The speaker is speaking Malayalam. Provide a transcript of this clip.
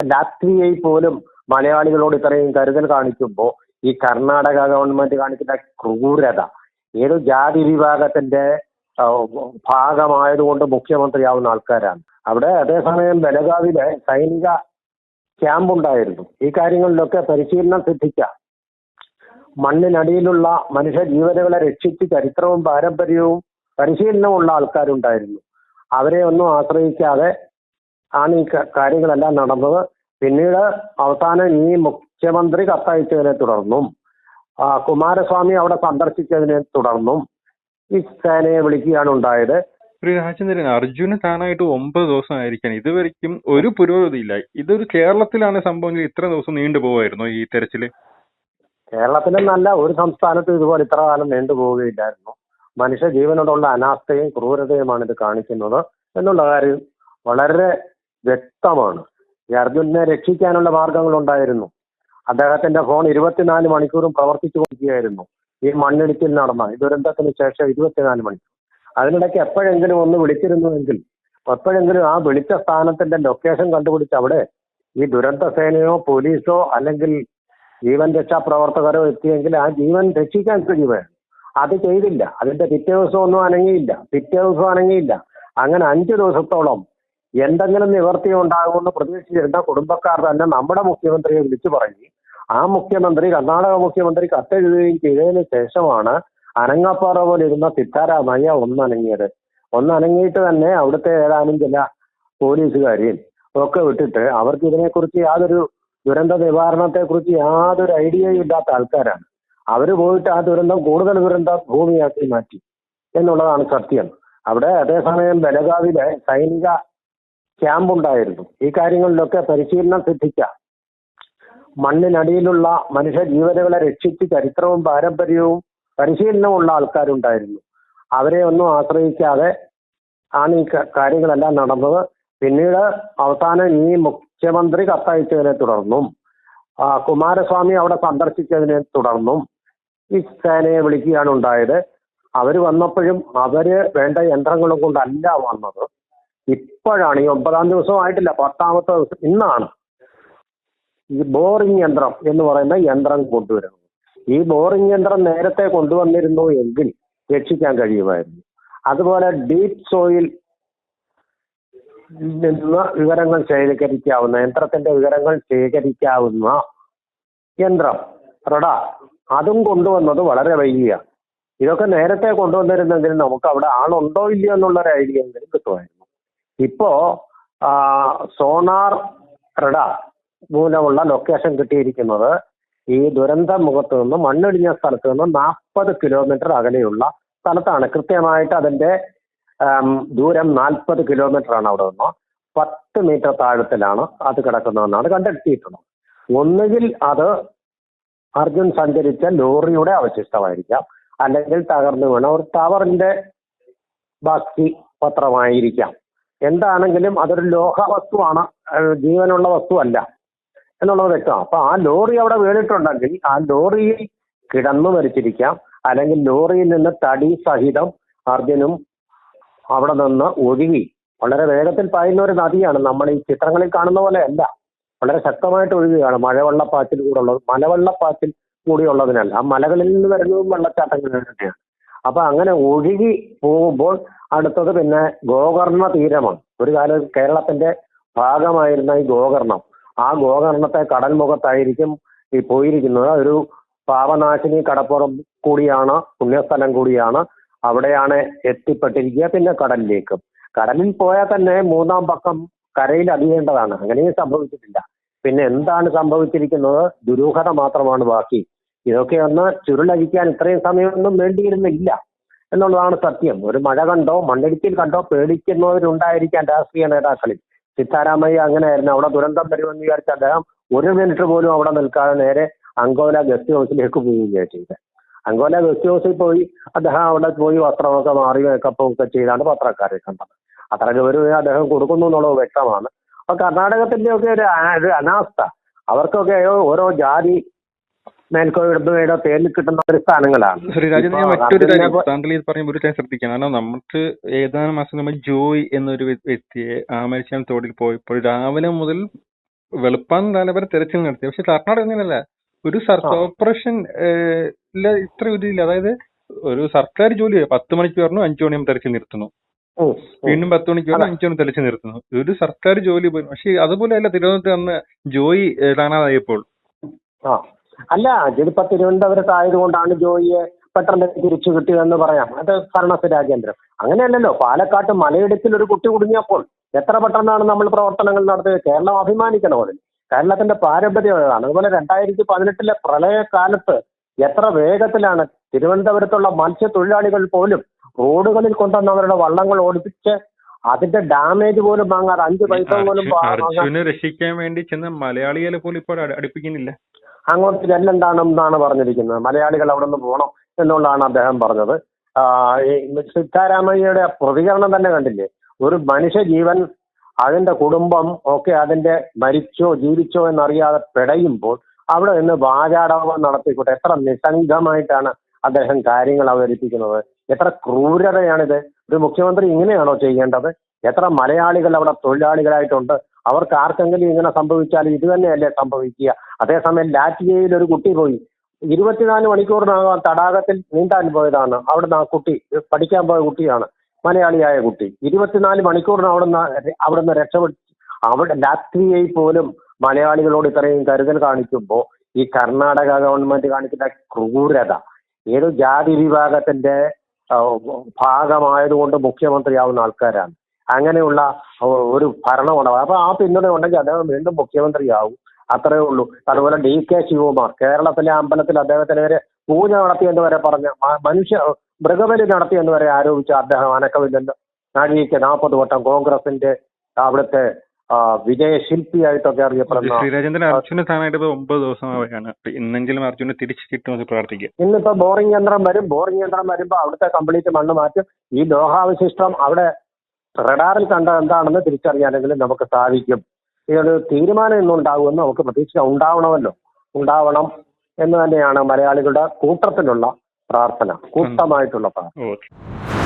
ലാത്വിയയിൽ പോലും മലയാളികളോട് ഇത്രയും കരുതൽ കാണിക്കുമ്പോൾ ഈ കർണാടക ഗവൺമെന്റ് കാണിക്കുന്ന ക്രൂരത ഏത് ജാതി വിഭാഗത്തിന്റെ ഭാഗമായതുകൊണ്ട് മുഖ്യമന്ത്രിയാവുന്ന ആൾക്കാരാണ്. അവിടെ അതേസമയം ബലഗാവിലെ സൈനിക ക്യാമ്പ് ഉണ്ടായിരുന്നു. ഈ കാര്യങ്ങളിലൊക്കെ പരിശീലനം സിദ്ധിക്കാം മണ്ണിനടിയിലുള്ള മനുഷ്യ ജീവനുകളെ രക്ഷിച്ച് ചരിത്രവും പാരമ്പര്യവും പരിശീലനവും ഉള്ള ആൾക്കാരുണ്ടായിരുന്നു. അവരെ ഒന്നും ആശ്രയിക്കാതെ ആണ് ഈ കാര്യങ്ങളെല്ലാം നടന്നത്. പിന്നീട് അവസാനം ഈ മുഖ്യമന്ത്രി കത്തയച്ചതിനെ തുടർന്നും കുമാരസ്വാമി അവിടെ സന്ദർശിച്ചതിനെ തുടർന്നും ഈ സേനയെ വിളിക്കുകയാണ് ഉണ്ടായത്. ശ്രീ രാജേന്ദ്രൻ അർജുന് താനായിട്ട് ഒമ്പത് ദിവസം ആയിരിക്കാൻ ഇതുവരെയ്ക്കും ഒരു പുരോഗതിയില്ല. ഇതൊരു കേരളത്തിലാണ് സംഭവം ഇത്ര ദിവസം നീണ്ടു പോവായിരുന്നു ഈ തെരച്ചിൽ? കേരളത്തിലെന്നല്ല ഒരു സംസ്ഥാനത്തും ഇതുപോലെ ഇത്ര കാലം നീണ്ടു പോവുകയില്ലായിരുന്നു. മനുഷ്യ ജീവനോടുള്ള അനാസ്ഥയും ക്രൂരതയുമാണ് ഇത് കാണിക്കുന്നത്. എന്നുള്ള കാര്യം വളരെ വ്യക്തമാണ്. ഈ അർജുനെ രക്ഷിക്കാനുള്ള മാർഗങ്ങൾ ഉണ്ടായിരുന്നു അദ്ദേഹത്തിന്റെ ഫോൺ ഇരുപത്തിനാല് മണിക്കൂറും പ്രവർത്തിച്ചു കൊണ്ടിരിക്കുകയായിരുന്നു ഈ മണ്ണിടിച്ചിൽ നടന്ന ദുരന്തത്തിന് ശേഷം ഇരുപത്തിനാല് മണിക്കൂർ. അതിനിടയ്ക്ക് എപ്പോഴെങ്കിലും ഒന്ന് വിളിച്ചിരുന്നുവെങ്കിൽ എപ്പോഴെങ്കിലും ആ വിളിച്ച സ്ഥാനത്തിന്റെ ലൊക്കേഷൻ കണ്ടുപിടിച്ച് അവിടെ ഈ ദുരന്ത സേനയോ പോലീസോ അല്ലെങ്കിൽ ജീവൻ രക്ഷാ പ്രവർത്തകരോ എത്തിയെങ്കിൽ ആ ജീവൻ രക്ഷിക്കാൻ കഴിയുമായിരുന്നു. അത് ചെയ്തില്ല. അതിന്റെ പിറ്റേ ദിവസം ഒന്നും അനങ്ങിയില്ല. പിറ്റേ ദിവസം അനങ്ങിയില്ല. അങ്ങനെ അഞ്ചു ദിവസത്തോളം എന്തെങ്കിലും നിവർത്തി ഉണ്ടാകുമെന്ന് പ്രതീക്ഷിച്ചിരുന്ന കുടുംബക്കാർ തന്നെ നമ്മുടെ മുഖ്യമന്ത്രിയെ വിളിച്ചു പറഞ്ഞു ആ മുഖ്യമന്ത്രി കർണാടക മുഖ്യമന്ത്രി കത്തെഴുതുകയും ചെയ്തതിന് ശേഷമാണ് അനങ്ങാപ്പാറ പോലെ ഇരുന്ന സിദ്ധാരാമയ്യ ഒന്നനങ്ങിയത്. ഒന്നനങ്ങിയിട്ട് തന്നെ അവിടുത്തെ ഏതാനും ചില പോലീസുകാരെയും ഒക്കെ വിട്ടിട്ട് അവർക്ക് ഇതിനെക്കുറിച്ച് യാതൊരു ദുരന്ത നിവാരണത്തെക്കുറിച്ച് യാതൊരു ഐഡിയയും ഇല്ലാത്ത ആൾക്കാരാണ്. അവർ പോയിട്ട് ആ ദുരന്തം കൂടുതൽ ദുരന്ത ഭൂമിയാക്കി മാറ്റി എന്നുള്ളതാണ് സത്യം. അവിടെ അതേസമയം ബലഗാവിലെ സൈനിക ക്യാമ്പ് ഉണ്ടായിരുന്നു ഈ കാര്യങ്ങളിലൊക്കെ പരിശീലനം സിദ്ധിക്കാം. മണ്ണിനടിയിലുള്ള മനുഷ്യ ജീവനുകളെ രക്ഷിച്ച് ചരിത്രവും പാരമ്പര്യവും പരിശീലനമുള്ള ആൾക്കാരുണ്ടായിരുന്നു. അവരെ ഒന്നും ആശ്രയിക്കാതെ ആണ് ഈ കാര്യങ്ങളെല്ലാം നടന്നത്. പിന്നീട് അവസാനം ഈ മുഖ്യമന്ത്രി കത്തയച്ചതിനെ തുടർന്നും കുമാരസ്വാമി അവിടെ സന്ദർശിച്ചതിനെ തുടർന്നും ഈ സേനയെ വിളിക്കുകയാണ് ഉണ്ടായത്. അവർ വന്നപ്പോഴും അവർ വേണ്ട യന്ത്രങ്ങളും കൊണ്ടല്ല വന്നത്. ഇപ്പോഴാണ് ഈ ഒമ്പതാം ദിവസം ആയിട്ടില്ല പത്താമത്തെ ദിവസം ഇന്നാണ്. ഈ ബോറിംഗ് യന്ത്രം എന്ന് പറയുന്ന യന്ത്രം കൊണ്ടുവരുന്നത്. ഈ ബോറിംഗ് യന്ത്രം നേരത്തെ കൊണ്ടുവന്നിരുന്നു എങ്കിൽ രക്ഷിക്കാൻ കഴിയുമായിരുന്നു. അതുപോലെ ഡീപ് സോയിൽ നിന്ന് വിവരങ്ങൾ ശേഖരിക്കാവുന്ന യന്ത്രത്തിന്റെ വിവരങ്ങൾ ശേഖരിക്കാവുന്ന യന്ത്രം റഡാർ അതും കൊണ്ടുവന്നത് വളരെ വൈകിയാണ്. ഇതൊക്കെ നേരത്തെ കൊണ്ടുവന്നിരുന്നെങ്കിൽ നമുക്ക് അവിടെ ആളുണ്ടോ ഇല്ലയോ എന്നുള്ളൊരു ഐഡിയ എന്തെങ്കിലും കിട്ടുമായിരുന്നു. ഇപ്പോ സോണാർ റഡാർ മൂലമുള്ള ലൊക്കേഷൻ കിട്ടിയിരിക്കുന്നത് ഈ ദുരന്ത മുഖത്ത് നിന്ന് മണ്ണിടിഞ്ഞ സ്ഥലത്ത് നിന്ന് നാൽപ്പത് കിലോമീറ്റർ അകലെയുള്ള സ്ഥലത്താണ്. കൃത്യമായിട്ട് അതിന്റെ ദൂരം നാൽപ്പത് കിലോമീറ്റർ ആണ് അവിടെ നിന്ന്. പത്ത് മീറ്റർ താഴത്തിലാണ് അത് കിടക്കുന്നതെന്നാണ് കണ്ടെത്തിയിട്ടുള്ളത്. ഒന്നുകിൽ അത് അർജുൻ സഞ്ചരിച്ച ലോറിയുടെ അവശിഷ്ടമായിരിക്കാം. അല്ലെങ്കിൽ തകർന്നു വീണ ഒരു ടവറിന്റെ ബാക്കി പത്രമായിരിക്കാം. എന്താണെങ്കിലും അതൊരു ലോഹ വസ്തുവാണ് ജീവനുള്ള വസ്തുവല്ല എന്നുള്ളത് വ്യക്തമാണ്. അപ്പൊ ആ ലോറി അവിടെ വീണിട്ടുണ്ടെങ്കിൽ ആ ലോറിയിൽ കിടന്നു മരിച്ചിരിക്കാം. അല്ലെങ്കിൽ ലോറിയിൽ നിന്ന് തടി സഹിതം അർജുനും അവിടെ നിന്ന് ഒഴുകി. വളരെ വേഗത്തിൽ പായുന്ന ഒരു നദിയാണ്. നമ്മൾ ഈ ചിത്രങ്ങളിൽ കാണുന്ന പോലെ അല്ല. വളരെ ശക്തമായിട്ട് ഒഴുകുകയാണ്. മഴവെള്ളപ്പാച്ചിൽ കൂടെ ഉള്ളത്. മലവെള്ളപ്പാച്ചിൽ കൂടിയുള്ളതിനല്ല. ആ മലകളിൽ നിന്ന് വരുന്നതും വെള്ളച്ചാട്ടങ്ങൾ തന്നെയാണ്. അപ്പൊ അങ്ങനെ ഒഴുകി പോകുമ്പോൾ അടുത്തത് പിന്നെ ഗോകർണ തീരമാണ്. ഒരു കാലം കേരളത്തിന്റെ ഭാഗമായിരുന്ന ഈ ഗോകർണം. ആ ഗോകർണത്തെ കടൽ മുഖത്തായിരിക്കും ഈ പോയിരിക്കുന്നത്. ഒരു പാവനാശിനി കടപ്പുറം കൂടിയാണ് പുണ്യസ്ഥലം കൂടിയാണ്. അവിടെയാണ് എത്തിപ്പെട്ടിരിക്കുക പിന്നെ കടലിലേക്ക്. കടലിൽ പോയാൽ തന്നെ മൂന്നാം പക്കം കരയിൽ അറിയേണ്ടതാണ് അങ്ങനെയും സംഭവിച്ചിട്ടില്ല. പിന്നെ എന്താണ് സംഭവിച്ചിരിക്കുന്നത്? ദുരൂഹത മാത്രമാണ് ബാക്കി. ഇതൊക്കെ ഒന്ന് ചുരുളഴിക്കാൻ ഇത്രയും സമയമൊന്നും വേണ്ടിയിരുന്നില്ല എന്നുള്ളതാണ് സത്യം. ഒരു മഴ കണ്ടോ മണ്ണിടിച്ചിൽ കണ്ടോ പേടിക്കുന്നവരുണ്ടായിരിക്കാം രാഷ്ട്രീയ നേതാക്കളിൽ. സിത്താരാമയ്യ അങ്ങനെയായിരുന്നു. അവിടെ ദുരന്തം വരുമെന്ന് വിചാരിച്ച അദ്ദേഹം ഒരു മിനിറ്റ് പോലും അവിടെ നിൽക്കാതെ നേരെ അങ്കോല ഗസ്റ്റ് ഹൗസിലേക്ക് പോവുകയാണ് ചെയ്തത്. അങ്കോല ഗസ്റ്റ് ഹൗസിൽ പോയി അദ്ദേഹം അവിടെ പോയി വസ്ത്രമൊക്കെ മാറി മേക്കപ്പ് ഒക്കെ ചെയ്താണ് പത്രക്കാരെ കണ്ടത്. അത്ര ഗൗരവം അദ്ദേഹം കൊടുക്കുന്നു എന്നുള്ളത് വ്യക്തമാണ്. അപ്പൊ കർണാടകത്തിന്റെ ഒക്കെ ഒരു അനാസ്ഥ. അവർക്കൊക്കെ ഓരോ ജാതി മേൽക്കോയിടുന്നവയുടെ പേരിൽ കിട്ടുന്ന ഒരു സ്ഥാനങ്ങളാണ് ശ്രീരാജൻ ഞാൻ മറ്റൊരു അതിനെ കാര്യം പോ- താങ്കൾ ഇത് പറയുമ്പോൾ ഒരു കാര്യം ശ്രദ്ധിക്കണം. കാരണം നമുക്ക് ഏതാനും മാസം നമ്മൾ ജോയ് എന്നൊരു വ്യ- വ്യക്തിയെ ആമരിച്ചാൻ തോടിൽ പോയപ്പോൾ രാവിലെ മുതൽ വെളുപ്പാൻ തല വരെ തെരച്ചിൽ നടത്തി. പക്ഷെ കർണാടക അങ്ങനെയല്ല. ഒരു സർക്കാർ ഓപ്പറേഷൻ കോർപ്പറേഷൻ ഇത്ര ഇതില്ല. അതായത് ഒരു സർക്കാർ ജോലി പത്ത് മണിക്ക് പറഞ്ഞു അഞ്ചു മണിയാകുമ്പോൾ തെരച്ചിൽ നിർത്തുന്നു. വീണ്ടും പത്ത് മണിക്ക് അതെ. അഞ്ചു മണി തെളിച്ചു നിർത്തുന്നു. ഒരു സർക്കാർ ജോലി പോയി പക്ഷെ അതുപോലെ അല്ല തിരുവനന്തപുരത്ത് അന്ന് ജോയി കാണാതായപ്പോൾ. അല്ല ഇതിപ്പോ തിരുവനന്തപുരത്ത് ആയതുകൊണ്ടാണ് ജോയിയെ പെട്ടെന്ന് തിരിച്ചു കിട്ടിയതെന്ന് പറയാം. അത് ഭരണസ് രാജേന്ദ്രൻ അങ്ങനെയല്ലല്ലോ പാലക്കാട്ട് മലയിടത്തിൽ ഒരു കുട്ടി കുടുങ്ങിയപ്പോൾ എത്ര പെട്ടെന്നാണ് നമ്മൾ പ്രവർത്തനങ്ങൾ നടത്തിയത്? കേരളം അഭിമാനിക്കണം അതിൽ കേരളത്തിന്റെ പാരമ്പര്യമാണ് അതുപോലെ രണ്ടായിരത്തി പതിനെട്ടിലെ പ്രളയകാലത്ത് എത്ര വേഗത്തിലാണ് തിരുവനന്തപുരത്തുള്ള മത്സ്യത്തൊഴിലാളികൾ പോലും റോഡുകളിൽ കൊണ്ടുവന്ന് അവരുടെ വള്ളങ്ങൾ ഓടിപ്പിച്ച് അതിന്റെ ഡാമേജ് പോലും വാങ്ങാറ് അഞ്ച് പൈസ പോലും രക്ഷിക്കാൻ വേണ്ടി ചെന്ന മലയാളികളെ പോലും ഇപ്പോൾ അടുപ്പിക്കുന്നില്ല. അങ്ങോട്ട് ചെല്ലണ്ടാണെന്നാണ് പറഞ്ഞിരിക്കുന്നത്. മലയാളികൾ അവിടെ നിന്ന് പോകണം എന്നുള്ളതാണ് അദ്ദേഹം പറഞ്ഞത്. സിദ്ധാരാമയ്യയുടെ പ്രതികരണം തന്നെ കണ്ടില്ലേ? ഒരു മനുഷ്യ ജീവൻ അതിന്റെ കുടുംബം ഒക്കെ അതിന്റെ മരിച്ചോ ജീവിച്ചോ എന്നറിയാതെ പിടയുമ്പോൾ അവിടെ നിന്ന് വാചാടവം നടത്തിക്കൂട്ടെ. എത്ര നിസ്സംഗമായിട്ടാണ് അദ്ദേഹം കാര്യങ്ങൾ അവതരിപ്പിക്കുന്നത്. എത്ര ക്രൂരതയാണിത്. ഒരു മുഖ്യമന്ത്രി ഇങ്ങനെയാണോ ചെയ്യേണ്ടത്? എത്ര മലയാളികൾ അവിടെ തൊഴിലാളികളായിട്ടുണ്ട്? അവർക്ക് ആർക്കെങ്കിലും ഇങ്ങനെ സംഭവിച്ചാൽ ഇത് തന്നെയല്ലേ സംഭവിക്കുക. അതേസമയം ലാറ്റിയയിൽ ഒരു കുട്ടി പോയി. ഇരുപത്തിനാല് മണിക്കൂറിനകം തടാകത്തിൽ നീന്താൻ പോയതാണ്. അവിടുന്ന് ആ കുട്ടി പഠിക്കാൻ പോയ കുട്ടിയാണ് മലയാളിയായ കുട്ടി. ഇരുപത്തിനാല് മണിക്കൂറിന് അവിടുന്ന് അവിടുന്ന് രക്ഷപ്പെട്ട് അവിടെ ലാത്വിയയിൽ പോലും മലയാളികളോട് ഇത്രയും കരുതൽ കാണിക്കുമ്പോൾ ഈ കർണാടക ഗവൺമെന്റ് കാണിക്കുന്ന ക്രൂരത ഏത് ജാതി വിഭാഗത്തിന്റെ ഭാഗമായതുകൊണ്ട് മുഖ്യമന്ത്രിയാവുന്ന ആൾക്കാരാണ്. അങ്ങനെയുള്ള ഒരു ഭരണമുണ്ടാവും. അപ്പൊ ആ പിന്തുണ ഉണ്ടെങ്കിൽ അദ്ദേഹം വീണ്ടും മുഖ്യമന്ത്രിയാവും. അത്രേ ഉള്ളൂ. അതുപോലെ ഡി കെ ശിവകുമാർ കേരളത്തിലെ അമ്പലത്തിൽ അദ്ദേഹത്തിന് വരെ പൂജ നടത്തിയെന്ന് വരെ പറഞ്ഞ മനുഷ്യ മൃഗബലി നടത്തിയെന്ന് വരെ ആരോപിച്ച അദ്ദേഹം അനക്കമില്ലല്ലോ നാഴികയ്ക്ക് നാൽപ്പത് വട്ടം കോൺഗ്രസിന്റെ അവിടുത്തെ വിജയശില്പിയായിട്ടൊക്കെ അറിയപ്പെടുന്ന ശ്രീരാജേന്ദ്രൻ അർജുന സ്ഥാനമായിട്ട് ഒമ്പത് ദിവസമാവുകയാണ്. ഇന്നെങ്കിലും അർജുനെ തിരിച്ചു കിട്ടുമെന്ന് പ്രാർത്ഥിക്കുക. ഇന്നിപ്പോ ബോറിംഗ് യന്ത്രം വരും. ബോറിംഗ് യന്ത്രം വരുമ്പോ അവിടുത്തെ കംപ്ലീറ്റ് മണ്ണ് മാറ്റും. ഈ ലോഹാവശിഷ്ടം അവിടെ റഡാറിൽ കണ്ട എന്താണെന്ന് തിരിച്ചറിയാനെങ്കിലും നമുക്ക് സാധിക്കും. ഇതൊരു തീരുമാനം ഇന്ന് ഉണ്ടാകുമെന്ന് നമുക്ക് പ്രതീക്ഷ ഉണ്ടാവണമല്ലോ. ഉണ്ടാവണം എന്ന് തന്നെയാണ് മലയാളികളുടെ കൂട്ടത്തിലുള്ള പ്രാർത്ഥന കൂട്ടമായിട്ടുള്ള പ്രാർത്ഥന.